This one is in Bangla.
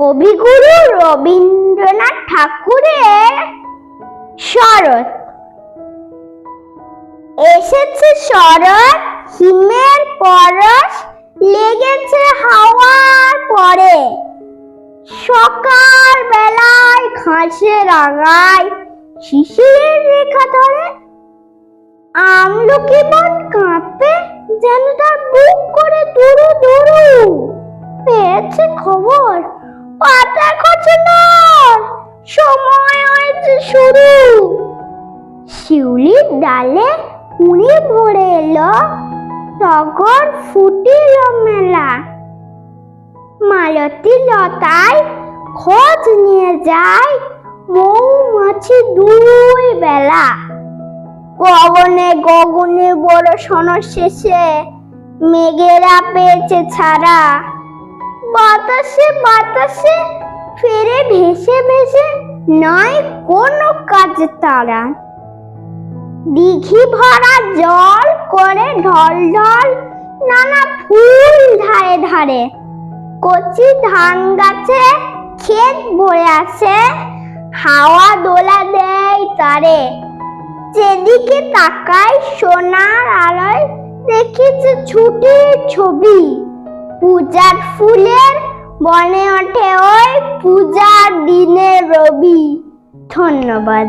কবিগুরু রবীন্দ্রনাথ ঠাকুরের শরৎ। এসেছে শরৎ, হিমের পরশ, লেগেছে হাওয়ার পরে। সকাল বেলায় ঘাসের আগায় শিশিরের রেখা ধরে। আমলকি বন কাঁপে যেন তার বুক করে দুরু দুরু। পেয়েছে খবর। পাতা খোঁচানোর সময় হয়েছে শুরু। শিউলির ডালে কুড়ি ভরে এলো টগর ফুটিল মেলা। মালতী লতায় খোঁজ নিয়ে যায় মৌমাছি দুই বেলা। গগনে গগনে বড় সনর শেষে মেঘেরা পেয়েছে ছাড়া। বাতাসে বাতাসে, ফেরে ভেসে ভেসে নয় কোনো কাজে তারা। দিঘি ভরা জল করে ঢল ঢল, নানা ফুল ধারে ধারে। কচি ধান গাছে ক্ষেত ভরে আছে হাওয়া দোলা দেয় তারে। যেদিকে তাকাই সোনার আলোয় দেখেছে ছুটির ছবি, পূজার ফুলের বনে ওঠে ওই পূজার দিনে রবি। ধন্যবাদ।